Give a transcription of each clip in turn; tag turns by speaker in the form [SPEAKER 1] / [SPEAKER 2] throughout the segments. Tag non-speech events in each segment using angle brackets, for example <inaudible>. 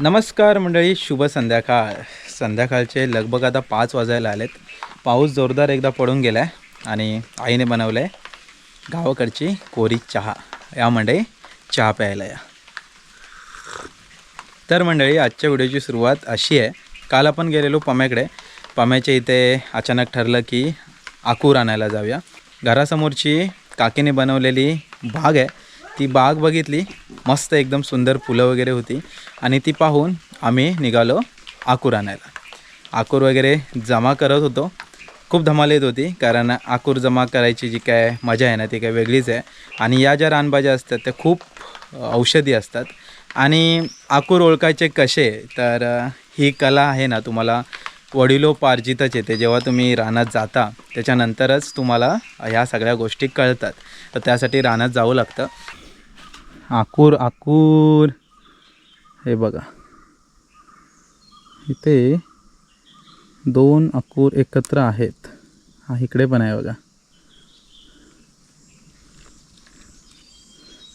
[SPEAKER 1] नमस्कार मंडळी शुभ संध्याकाळ. संध्याकाळचे लगभग आता पाच वाजायला आलेत. पाऊस जोरदार एकदा पडून गेला आहे आणि आईने बनवलं आहे गावाकडची कोरी चहा. या मंडळी चहा प्यायला या. तर मंडळी आजच्या व्हिडिओची सुरुवात अशी आहे. काल आपण गेलेलो पम्याकडे. पम्याच्या इथे अचानक ठरलं की आकूर आणायला जाऊया. घरासमोरची काकीने बनवलेली बाग आहे. ती बाग बघितली. मस्त एकदम सुंदर फुलं वगैरे होती. आणि ती पाहून आम्ही निघालो आकूर आणायला. आकूर वगैरे जमा करत होतो. खूप धमाल येत होती कारण आकूर जमा करायची जी काय मजा आहे ना ती काय वेगळीच आहे. आणि या ज्या रानभाज्या असतात त्या खूप औषधी असतात. आणि आकूर ओळखायचे कसे तर ही कला आहे ना तुम्हाला वडिलोपार्जितच येते. जेव्हा तुम्ही रानात जाता त्याच्यानंतरच तुम्हाला ह्या सगळ्या गोष्टी कळतात. तर त्यासाठी रानात जावं लागतं. आकूर आकूर. हे बघा. इथे दोन आकूर एकत्र आहेत. हा इकडे पण आहे बघा.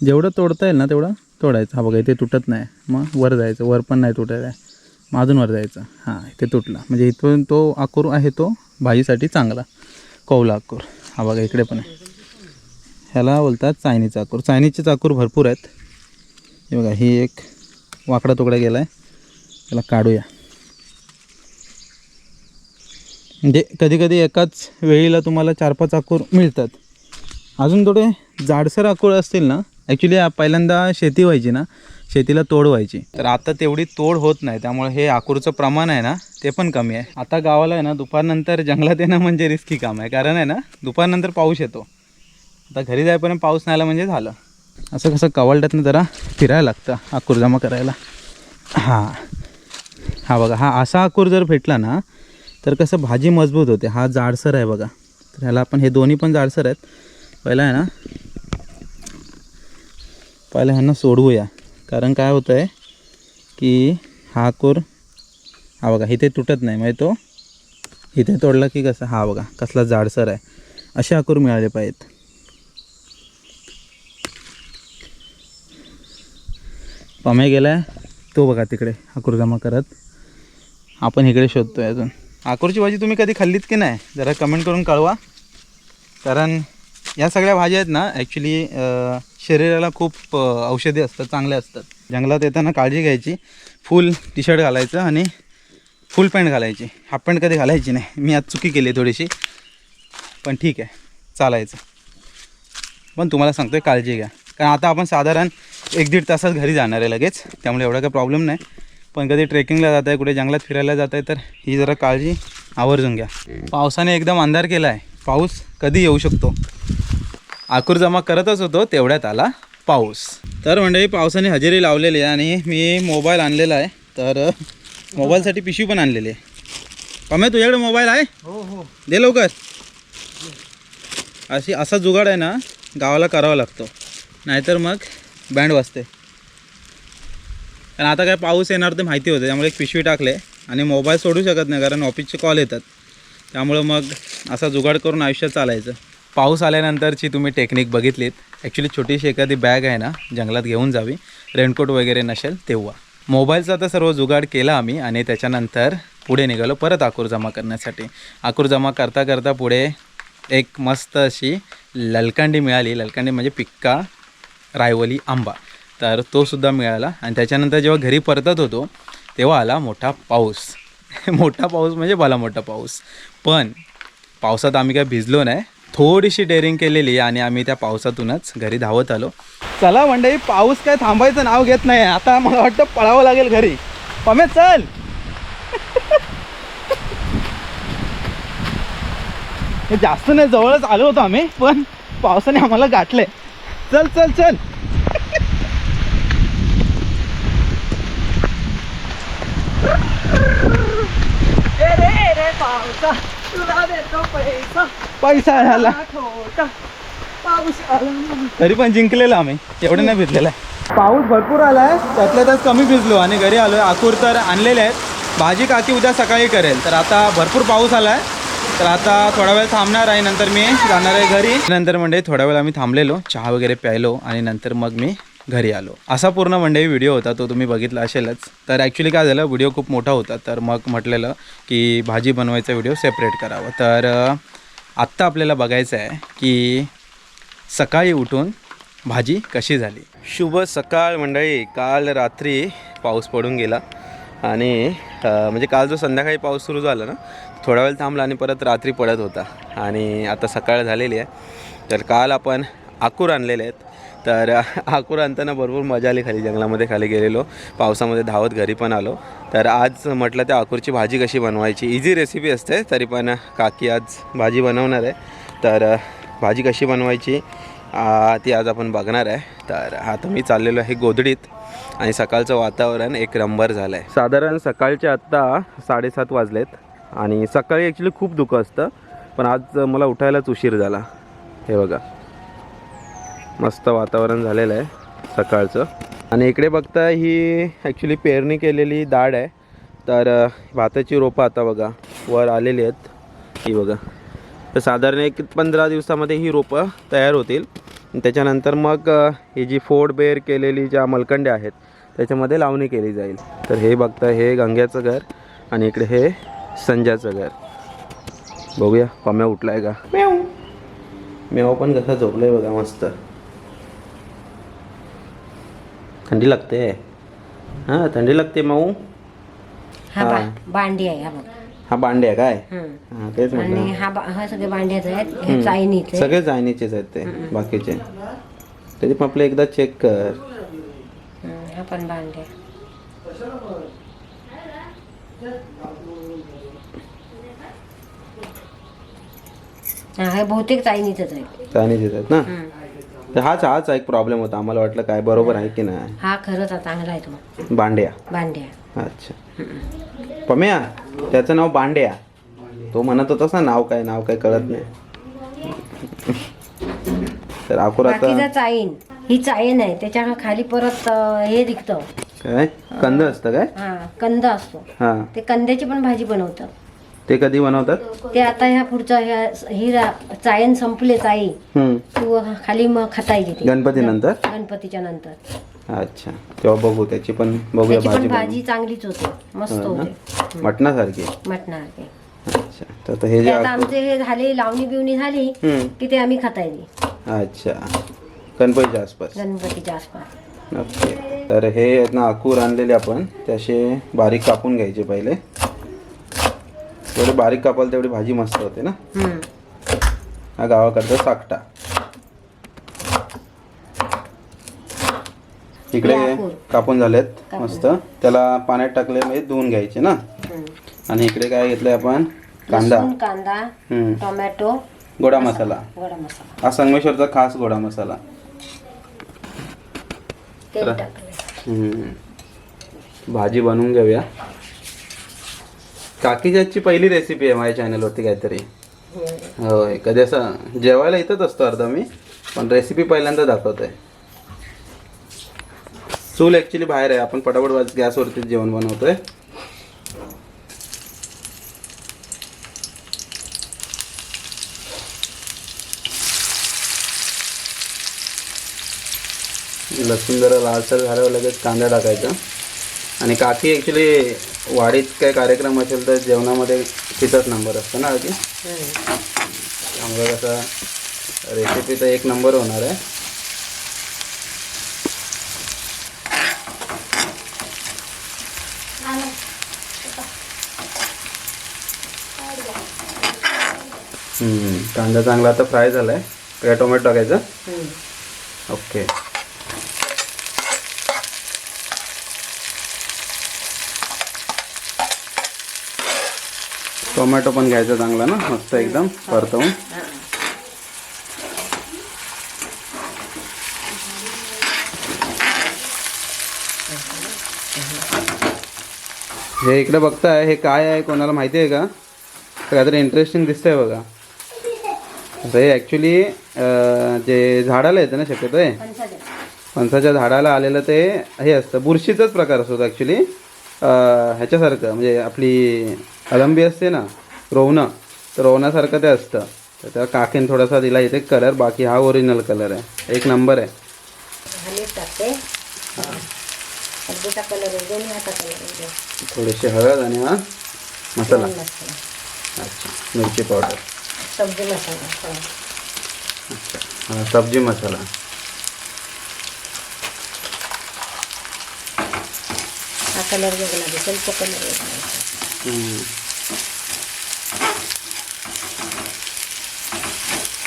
[SPEAKER 1] जेवढं तोडता येईल ना तेवढं तोडायचं. हा बघा इथे तुटत नाही. मग वर जायचं. वर पण नाही तुटायचं आहे मग अजून वर जायचं. हां इथे तुटला. म्हणजे इथून तो आकूर आहे तो भाजीसाठी चांगला. कौला आकूर हा बघा इकडे पण आहे. ह्याला बोलतात चायनी चाकूर. चायनीचे चाकूर भरपूर आहेत. हे बघा ही एक वाकडा तुकडा गेला आहे त्याला काढूया. म्हणजे कधीकधी एकाच वेळीला तुम्हाला चार पाच आकूर मिळतात. अजून थोडे जाडसर आकूळ असतील ना ॲक्च्युली पहिल्यांदा शेती व्हायची ना शेतीला तोड व्हायची. तर आता तेवढी तोड होत नाही त्यामुळे हे आकूरचं प्रमाण आहे ना ते पण कमी आहे. आता गावाला आहे ना दुपारनंतर जंगलात येणं म्हणजे रिस्की काम आहे. कारण आहे ना दुपारनंतर पाऊस येतो. आता घरी जायपर्यंत पाऊस नाही आला म्हणजे झालं. असं कसं कवालट्यातनं जरा फिरायला लागतं आकूर जमा करायला. हां. हा बघा हा असा आकूर जर भेटला ना तर कसं भाजी मजबूत होते. हा जाडसर आहे बघा. तर ह्याला आपण हे दोन्ही पण जाडसर आहेत. पहिला आहे ना पहिला ह्यांना सोडवूया. कारण काय होतं आहे की हा आकूर हा बघा इथे तुटत नाही. म्हणजे तो इथे तोडला की कसं हा बघा कसला जाडसर आहे. असे आकूर मिळाले पाहिजेत. पमे आहे तो बघा तिकडे आकूर जमा करत. आपण इकडे शोधतोय अजून. आकूरची भाजी तुम्ही कधी खाल्लीत की नाही? जरा कमेंट करून कळवा. कारण या सगळ्या भाज्या आहेत ना ॲक्च्युली शरीराला खूप औषधी असतात चांगले असतात. जंगलात येताना काळजी घ्यायची. फुल टी शर्ट घालायचं आणि फुल पॅन्ट घालायची. हाफ पॅन्ट कधी घालायची नाही. मी आज चुकी केली आहे थोडीशी. पण ठीक आहे. चालायचं. पण तुम्हाला सांगतोय काळजी घ्या. कारण आता आपण साधारण एक दीड तासात घरी जाणार आहे लगेच. त्यामुळे एवढा काही प्रॉब्लेम नाही. पण कधी ट्रेकिंगला जात आहे कुठे जंगलात फिरायला जात आहे तर ही जरा काळजी आवर्जून घ्या. पावसाने एकदम अंधार केला आहे पाऊस कधी येऊ शकतो? आकूर जमा करतच होतो तेवढ्यात आला पाऊस. तर मंडळी पावसाने हजेरी लावलेली आहे आणि मी मोबाईल आणलेला आहे. तर मोबाईलसाठी पिशवी पण आणलेली आहे. पमे तुझ्याकडे मोबाईल आहे?
[SPEAKER 2] हो हो.
[SPEAKER 1] दे लवकर. अशी असा जुगाड आहे ना गावाला करावा लागतो. नाहीतर मग बँड वाजते. कारण आता काय पाऊस येणार ते माहिती होते त्यामुळे एक पिशवी टाकले आणि मोबाईल सोडू शकत नाही कारण ऑफिसचे कॉल येतात. त्यामुळं मग असा जुगाड करून आयुष्य चालायचं. पाऊस आल्यानंतरची तुम्ही टेक्निक बघितलीत. ॲक्च्युली छोटीशी एखादी बॅग आहे ना जंगलात घेऊन जावी. रेनकोट वगैरे नसेल तेव्हा. मोबाईलचा तर सर्व जुगाड केला आम्ही आणि त्याच्यानंतर पुढे निघालो परत आकूर जमा करण्यासाठी. आकूर जमा करता करता पुढे एक मस्त अशी ललकांडी मिळाली. ललकांडी म्हणजे पिक्का. रायवली आंबा. तर तो सुद्धा मिळाला. आणि त्याच्यानंतर जेव्हा घरी परतत होतो तेव्हा आला मोठा पाऊस. <laughs> मोठा पाऊस म्हणजे भला मोठा पाऊस. पण पावसात आम्ही काय भिजलो नाही. थोडीशी डेअरिंग केलेली आणि आम्ही त्या पावसातूनच घरी धावत आलो. चला मंडळी पाऊस काय थांबायचं नाव घेत नाही. आता मला वाटतं पळावं लागेल घरी. पमे चल! <laughs> जास्त नाही जवळच आलो होतो आम्ही पण पावसाने आम्हाला गाठले चल चल चल.
[SPEAKER 2] पैसा.
[SPEAKER 1] झाला तरी पण जिंकलेलो आम्ही. एवढं नाही भिजलेलं आहे. पाऊस भरपूर आलाय. त्यातल्या त्यात कमी भिजलो आणि घरी आलोय. आकूर तर आणलेले आहेत. भाजी काकी उद्या सकाळी करेल. तर आता भरपूर पाऊस आलाय. तर आता थोडा वेळ थांबणार आहे नंतर मी जाणार आहे घरी. नंतर म्हणजे थोडा वेळ आम्ही थांबलेलो चहा वगैरे प्यायलो आणि नंतर मग मी घरी आलो. असा पूर्ण म्हणजे व्हिडिओ होता तो तुम्ही बघितला असेलच. तर ॲक्च्युली काय झालं व्हिडिओ खूप मोठा होता तर मग म्हटलेलं की भाजी बनवायचा व्हिडिओ सेपरेट करावा. तर आत्ता आपल्याला बघायचं आहे की सकाळी उठून भाजी कशी झाली? शुभ सकाळ मंडळी काल रात्री पाऊस पडून गेला. आणि म्हणजे काल जो संध्याकाळी पाऊस सुरू झाला ना थोडा वेळ थांबला आणि परत रात्री पडत होता. आणि आता सकाळ झालेली आहे. तर काल आपण आकूर आणलेले आहेत. तर <laughs> आकूर आणताना भरपूर मजा आली खाली. जंगलामध्ये खाली गेलेलो. पावसामध्ये धावत घरी पण आलो. तर आज म्हटलं त्या आकूरची भाजी कशी बनवायची? इझी रेसिपी असते तरी पण काकी आज भाजी बनवणार आहे. तर भाजी कशी बनवायची? ती आज आपण बघणार आहे. तर आता मी चाललेलो आहे गोधडीत. आणि सकाळचं वातावरण एक नंबर झालं आहे साधारण सकाळचे आत्ता साडेसात वाजलेत आणि सकाळी ॲक्च्युली खूप दुःख असतं पण आज मला उठायलाच उशीर झाला. हे बघा. मस्त वातावरण झालेलं आहे सकाळचं. आणि इकडे बघता ही ॲक्च्युली पेरणी केलेली दाढ आहे. तर भाताची रोपं आता बघा वर आलेली आहेत. ही बघा. तर साधारण एक पंधरा दिवसामध्ये ही रोपं तयार होतील. त्याच्यानंतर मग ही जी फोड बेर केलेली ज्या मलकंड्या आहेत त्याच्यामध्ये लावणी केली जाईल. तर हे बघता हे गंग्याचं घर आणि इकडे हे संजयाचं घर. बघूया पम्या उठलाय का? मेव मेव पण कसा झोपलाय बघा मस्त. थंडी लागते. हां थंडी लागते माऊ.
[SPEAKER 3] हा बांडी आहे हा बघ
[SPEAKER 1] बांडे आहे काय. हां तेच म्हटलं.
[SPEAKER 3] आणि हा बा- हा सगळे बांड्याच आहेत हे चायनीचे.
[SPEAKER 1] सगळे जायनीचेच आहेत ते बाकीचे. तरी पण आपलं एकदा चेक कर.
[SPEAKER 3] हा पण बांड्या हा हे बहुतेक चायनीचंच आहे
[SPEAKER 1] जायनीचेच आहेत ना. तर हाच हाच एक प्रॉब्लेम होता. आम्हाला वाटलं काय बरोबर आहे की नाही?
[SPEAKER 3] हा खरंच हा चांगला आहे तो.
[SPEAKER 1] बांड्या
[SPEAKER 3] बांड्या
[SPEAKER 1] अच्छा. पम्या? त्याचं नाव बांड्या. तो म्हणत होतास ना नाव काय नाव काय कळत नाही. तर
[SPEAKER 3] बाकीचा चाईन. ही चायन आहे त्याच्याखाली परत अं, हे दिखतं
[SPEAKER 1] काय? कंद असतं काय?
[SPEAKER 3] हा कंद असतो.
[SPEAKER 1] हा.
[SPEAKER 3] ते कंद्याची पण भाजी बनवतात.
[SPEAKER 1] ते कधी बनवतात?
[SPEAKER 3] ते आता ह्या पुढच्या ह्या ही रा- चायन संपले चाई.
[SPEAKER 1] हम्म.
[SPEAKER 3] तू खाली मग खाता येते ती.
[SPEAKER 1] गणपती नंतर
[SPEAKER 3] गणपतीच्या नंतर.
[SPEAKER 1] अच्छा. तेव्हा बघू त्याची पण बघूया
[SPEAKER 3] त्याची
[SPEAKER 1] भाजी
[SPEAKER 3] पण भाजी चांगलीच होते. मस्त
[SPEAKER 1] हो ना?
[SPEAKER 3] होते.
[SPEAKER 1] मटणासारखी?
[SPEAKER 3] मटणासारखे.
[SPEAKER 1] अच्छा. तर आता हे
[SPEAKER 3] ते
[SPEAKER 1] जे
[SPEAKER 3] आता आमचे हे झाले लावणी बिवणी झाली
[SPEAKER 1] हम्म.
[SPEAKER 3] की ते आम्ही खाता येते
[SPEAKER 1] अच्छा. गणपतीच्या आसपास.
[SPEAKER 3] गणपतीच्या आसपास.
[SPEAKER 1] ओके. तर हे आहेत ना अकूर आणलेले आपण. ते असे बारीक कापून घ्यायचे पहिले. जेवढे बारीक कापाल तेवढी भाजी मस्त होते ना?
[SPEAKER 3] हम्म.
[SPEAKER 1] हा गावाकडचा साकटा. इकडे. कापून झालेत. मस्त. त्याला पाण्यात टाकले म्हणजे धुवून घ्यायचे ना. आणि इकडे काय घेतलंय आपण? कांदा.
[SPEAKER 3] कांदा. टोमॅटो
[SPEAKER 1] गोडा मसाला.
[SPEAKER 3] गोडा मसाला.
[SPEAKER 1] हा संगमेश्वरचा खास गोडा मसाला. भाजी बनवून घेऊया. काकीची आजची पहिली रेसिपी आहे माझ्या चॅनलवरती काहीतरी. होय. कधी असं जेवायला इथंच असतो अर्धा मी पण रेसिपी पहिल्यांदा दाखवतोय. चूल ॲक्च्युली बाहेर आहे. आपण पटापट गॅसवरती जेवण बनवतोय. लसूण जरा लालसर झाल्यावर लगेच कांदा टाकायचा. आणि काकी ॲक्च्युली वाडीत काय कार्यक्रम असेल तर जेवणामध्ये तिथंच नंबर असतो ना
[SPEAKER 3] हम्म.
[SPEAKER 1] त्यामुळे कसं रेसिपी तर एक नंबर होणार आहे. कांदा चांगला आता फ्राय झालाय. काय टोमॅटो टाकायचं. ओके. टोमॅटो पण घ्यायचा चांगला ना? मस्त एकदम परतवून.
[SPEAKER 3] हा.
[SPEAKER 1] इकडे बघताय हे काय आहे कोणाला माहिती आहे का? तर काहीतरी इंटरेस्टिंग दिसतंय बघा. तर हे ॲक्च्युली जे झाडाला येतं ना शक्यतो हे?
[SPEAKER 3] फणसाच्या.
[SPEAKER 1] फणसाच्या झाडाला आलेलं ते हे असतं. बुरशीचाच प्रकार असतो ॲक्च्युली ह्याच्यासारखं म्हणजे आपली अलंबी असते ना रोवणं तर रोवण्यासारखं ते असतं. तर त्या काकीन थोडासा दिला इथे कलर बाकी हा ओरिजिनल कलर आहे. एक नंबर आहे. थोडीशी हळद आणि हा मसाला. अच्छा मिरची पावडर
[SPEAKER 3] सब्जी मसाला हो.
[SPEAKER 1] सब्जी मसाला
[SPEAKER 3] हा कलर वेगळा दिसेल तो कलर वेगळा दिसेल.
[SPEAKER 1] हम्म.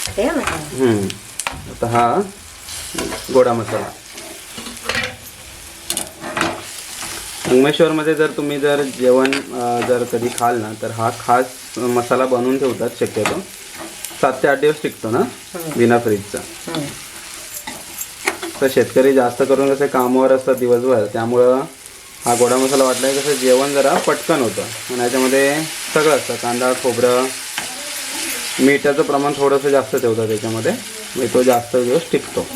[SPEAKER 3] ते मसाला
[SPEAKER 1] हम्म. आता हा गोडा मसाला संगमेश्वरमध्ये जर तुम्ही जर जेवण अं, जर कधी खाल ना तर हा खास मसाला बनवून ठेवतात शक्यतो. सात ते आठ दिवस टिकतो ना? बिना फ्रीजचा. तर शेतकरी जास्त करून कसे कामावर असतात दिवसभर त्यामुळं हा गोडा मसाला वाटला की कसं जेवण जरा पटकन होतं. आणि याच्यामध्ये सगळं असतं कांदा खोबरं मीठाचं प्रमाण थोडंसं जास्त ठेवतं त्याच्यामध्ये. म्हणजे तो जास्त दिवस टिकतो.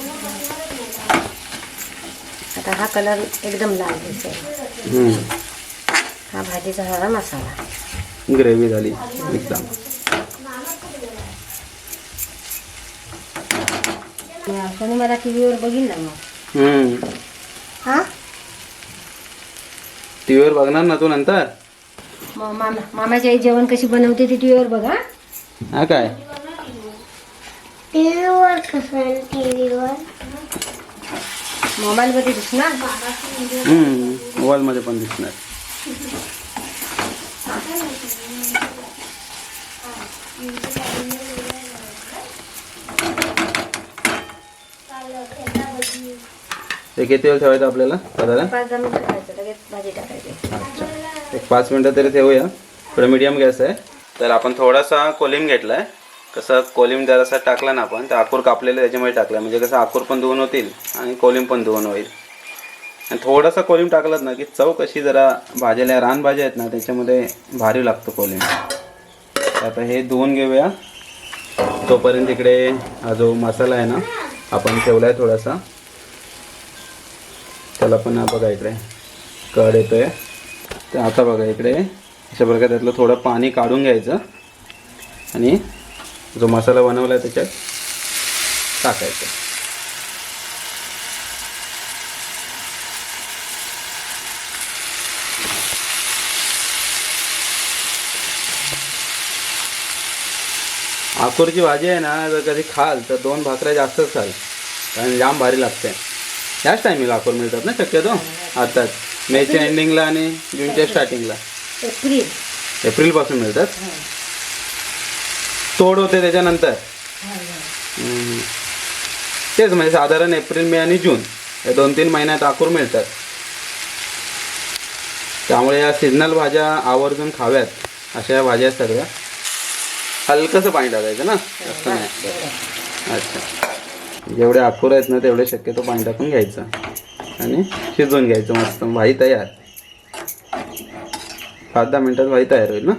[SPEAKER 3] आता हा कलर एकदम लाल दिसेल. हा भाजीचा झाला मसाला.
[SPEAKER 1] ग्रेव्ही झाली. एकदम.
[SPEAKER 3] कोणी मला टी व्हीवर बघील ना मग. हा?
[SPEAKER 1] टी व्हीवर बघणार ना तू नंतर?
[SPEAKER 3] मग मामा मामाची आई जेवण कशी बनवते ती टी व्हीवर बघा
[SPEAKER 1] हा? काय?
[SPEAKER 3] टीव्हीवर कसं टीव्हीवर? मोबाईलमध्ये दिसणार
[SPEAKER 1] हम्म. मोबाईलमध्ये पण दिसणार. ते किती वेळ ठेवायचं आपल्याला? साधारण? एक पाच मिनटं तरी ठेवूया. थोडं मीडियम गॅस आहे. तर आपण थोडासा कोलिम घेतला आहे कसं कोलिम जरासा टाकला ना आपण तर आकूर कापलेलं त्याच्यामध्ये टाकला. म्हणजे कसं आकूर पण धुवून होतील आणि कोलिम पण धुवून होईल. आणि थोडासा कोलिम टाकलात ना की चव कशी जरा भाज्याला रानभाज्या आहेत ना त्याच्यामध्ये भारी लागतो कोलिम. आता हे धुवून घेऊया. तोपर्यंत इकडे हा जो मसाला आहे ना आपण ठेवला आहे थोडासा. त्याला पण बघा इकडे कड येतोय. तर आता बघा इकडे अशा प्रकारे त्यातलं थोडं पाणी काढून घ्यायचं. आणि जो मसाला बनवला आहे त्याच्यात टाकायचं. आकुरची भाजी आहे ना जर कधी खाल तर दोन भाकऱ्या जास्तच खाल. कारण जाम भारी लागते. याच टायमिंगला आकूर मिळतात ना शक्यतो? आताच मेच्या एंडिंगला आणि जूनच्या स्टार्टिंगला
[SPEAKER 3] एप्रिल
[SPEAKER 1] एप्रिलपासून मिळतात? तोड होते त्याच्यानंतर. हम्म. तेच म्हणजे साधारण एप्रिल मे आणि जून या दोन तीन महिन्यात आकूर मिळतात. त्यामुळे या सीजनल भाज्या आवर्जून खाव्यात अशा या भाज्या आहेत सगळ्या. हलकंसं पाणी टाकायचं ना? जास्त नाही. अच्छा. जेवढे आकूर आहेत ना तेवढे शक्यतो पाणी टाकून घ्यायचं. आणि शिजवून घ्यायचं मस्त. भाजी तयार. पाच दहा मिनिटात भाजी तयार होईल ना?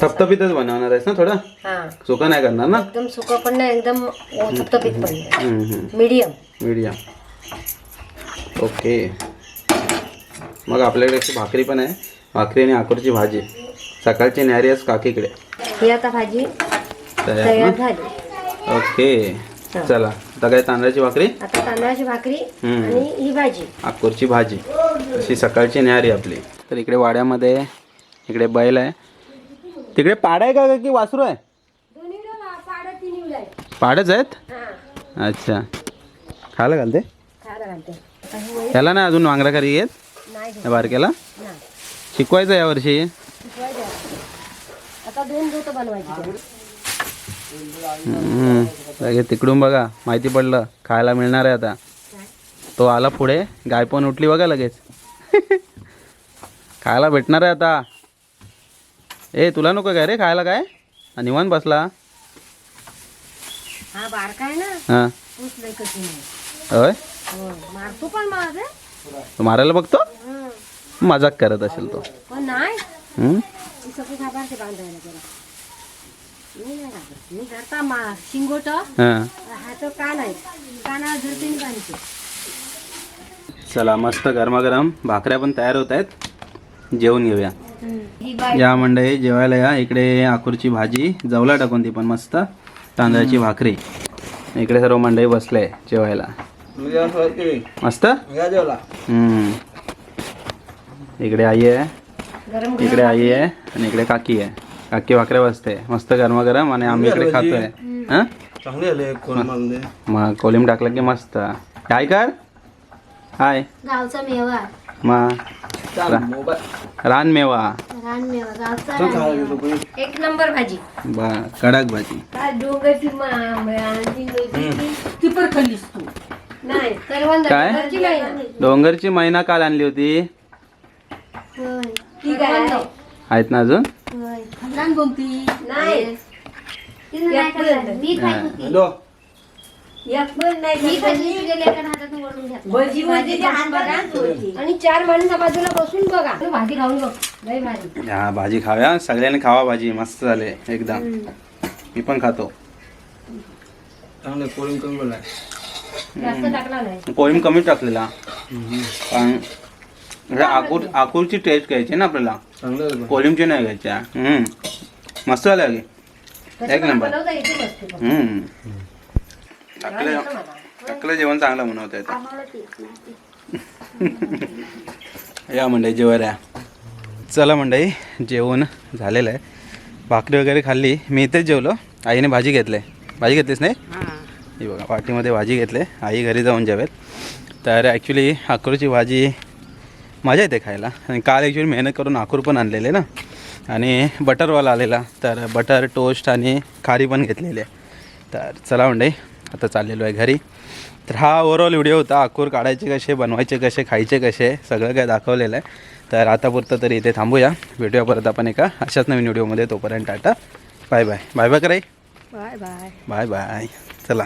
[SPEAKER 1] थपथपीतच बनवणार आहेस ना थोडं?
[SPEAKER 3] हा.
[SPEAKER 1] सुका नाही करणार ना?
[SPEAKER 3] एकदम सुकं पण नाही एकदम थपथपीत पण
[SPEAKER 1] मीडियम.
[SPEAKER 3] मीडियम.
[SPEAKER 1] ओके. मग आपल्याकडे अशी भाकरी पण आहे. भाकरी आणि आकूरची भाजी. सकाळची न्यारी आहेस काकीकडे?
[SPEAKER 3] ही आता भाजी
[SPEAKER 1] तयार
[SPEAKER 3] तयार
[SPEAKER 1] ना?
[SPEAKER 3] झाली.
[SPEAKER 1] ओके. चला आता काय तांदळाची भाकरी?
[SPEAKER 3] आता तांदळाची भाकरी
[SPEAKER 1] हम्म.
[SPEAKER 3] आणि ही भाजी.
[SPEAKER 1] आकूरची भाजी. अशी सकाळची न्यारी आपली. तर इकडे वाड्यामध्ये इकडे बैल आहे. तिकडे पाड आहे का की वासरू आहे? पाडच आहेत? अच्छा. खायला घालते?
[SPEAKER 3] खायला घालते. आता ही वळी
[SPEAKER 1] त्याला ना अजून वांगरा करी येत?
[SPEAKER 3] नाही घेत.
[SPEAKER 1] या बारक्याला?
[SPEAKER 3] नाही.
[SPEAKER 1] शिकवायचं यावर्षी.
[SPEAKER 3] आता दोन बनवायची.
[SPEAKER 1] तिकडून बघा माहिती पडलं. खायला मिळणार आहे आता. तो आला पुढे गाय पण उठली बघा लगेच. <laughs> खायला भेटणार आहे आता. ए तुला नको काय रे खायला काय? निवांत बसला.
[SPEAKER 3] हा
[SPEAKER 1] होय? मारायला बघतो. मजाक करत असेल तो.
[SPEAKER 3] नाही. सगळी घाबरते बांधायला त्याला मी नाही घाबरत. मी धरता मा शिंगोट
[SPEAKER 1] हां.
[SPEAKER 3] हात कान आहे. कानावर धरते आणि बांधते.
[SPEAKER 1] चला मस्त गरमागरम भाकऱ्या पण तयार होत आहेत. जेवून घेऊया.
[SPEAKER 3] ही
[SPEAKER 1] या मंडळी जेवायला या. इकडे आकूरची भाजी जवला टाकून ती पण मस्त. तांदळाची भाकरी. इकडे सर्व मंडळी बसले जेवायला. मस्त? हम्म. इकडे आई आहे. इकडे आई आहे आणि इकडे काकी आहे. काकी भाकऱ्या बसते. मस्त गरमागरम आणि आम्ही इकडे खातोय. हा?
[SPEAKER 2] चांगले
[SPEAKER 1] मग कोलिम टाकलं की मस्त. काय कर. हाय.
[SPEAKER 4] गावचा मेवा.
[SPEAKER 1] रानमेवा
[SPEAKER 4] रानमेवा गावचा रानमेवा
[SPEAKER 3] एक नंबर भाजी.
[SPEAKER 1] बा कडक भाजी.
[SPEAKER 3] काय डोंगरची ती- पण खाल्लीस तू. नाही
[SPEAKER 1] काय?
[SPEAKER 3] डोंगरची
[SPEAKER 1] मैना काल आणली होती. आहेत ना अजून?
[SPEAKER 4] होय.
[SPEAKER 3] लहान कोणती नाही.
[SPEAKER 4] तिनं नाही
[SPEAKER 3] एक
[SPEAKER 4] खाल्लं.
[SPEAKER 3] पर्यंत.
[SPEAKER 4] मी खात होती.
[SPEAKER 3] एक पण नाही
[SPEAKER 4] मी
[SPEAKER 3] खाल्ली.
[SPEAKER 4] खाल्ली तुझ्या लेकरं हातातून ओढून घेतलं.
[SPEAKER 3] भजी भजी खाऊन बघा आणि चार माणसा बाजूला बसून बघा. तू भाजी खाऊन बघ. लय
[SPEAKER 1] हा भाजी खाव्या सगळ्यांनी खावा भाजी. मस्त झाले एकदम. मी पण खातो.
[SPEAKER 2] चांगले कोळी कमी बोलाय
[SPEAKER 3] जास्त टाकला नाही.
[SPEAKER 1] कोळिम कमी टाकलेला. कारण म्हणजे आकूर आकूरची टेस्ट घ्यायची ना आपल्याला.
[SPEAKER 2] चांगलं
[SPEAKER 1] कोलिमची नाही घ्यायच्या. हम्म. मस्त झालं की.
[SPEAKER 3] तसं
[SPEAKER 1] एक नंबर.
[SPEAKER 3] बनवता येते मस्त पण.
[SPEAKER 1] हम्म. टाकलं टाकलं जेवण चांगलं बनवता येतं.
[SPEAKER 4] आम्हाला तेच नाही. <laughs>
[SPEAKER 1] या मंडई जेवायला चला मंडई जेवण झालेलं आहे. भाकरी वगैरे खाल्ली. मी इथेच जेवलो. आईने भाजी घेतली. भाजी घेतलीस नाही? ही. बघा पार्टीमध्ये भाजी घेतली. आई घरी जाऊन जेवेल. तर ॲक्च्युली आकुरची भाजी मजा येते खायला. आणि काल ॲक्च्युली मेहनत करून आकूर पण आणलेले ना. आणि बटरवाला आलेला. तर बटर टोस्ट आणि खारी पण घेतलेली. आहे तर चला मंडई आता चाललेलो आहे घरी. तर हा ओव्हरऑल व्हिडिओ होता. आकूर काढायचे कसे बनवायचे कसे खायचे कसे सगळं काय दाखवलेलं आहे. तर आतापुरतं तरी इथे थांबूया. भेटूया परत आपण एका अशाच नवीन व्हिडिओमध्ये तोपर्यंत tata. Bye bye bye bye कराई
[SPEAKER 3] बाय बाय
[SPEAKER 1] बाय बाय चला.